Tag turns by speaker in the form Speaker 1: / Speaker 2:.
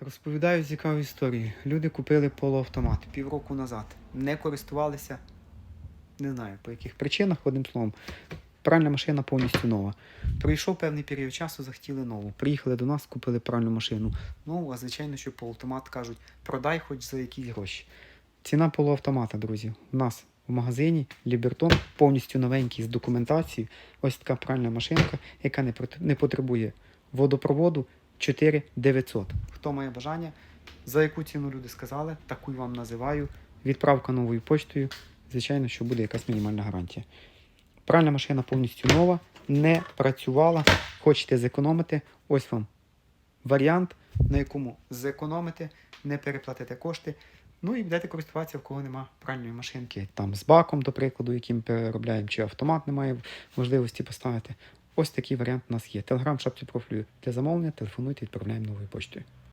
Speaker 1: Розповідаю цікаву історію. Люди купили полуавтомат півроку назад. Не користувалися, не знаю по яких причинах, одним словом. Пральна машина повністю нова. Пройшов певний період часу, захотіли нову. Приїхали до нас, купили пральну машину. Нову, а звичайно, що полуавтомат кажуть, продай хоч за якісь гроші. Ціна полуавтомата, друзі. У нас в магазині Лібертон повністю новенький з документацією. Ось така пральна машинка, яка не потребує водопроводу 4900. Хто має бажання, за яку ціну люди сказали, таку й вам називаю. Відправка новою почтою. Звичайно, що буде якась мінімальна гарантія. Пральна машина повністю нова, не працювала. Хочете зекономити? Ось вам варіант, на якому зекономите, не переплатите кошти. Ну і будете користуватися, в кого нема пральної машинки, там з баком, до прикладу, яким переробляємо, чи автомат немає можливості поставити. Ось такий варіант у нас є. Телеграм, шапці профілю для замовлення, телефонуйте, відправляємо новою почтою.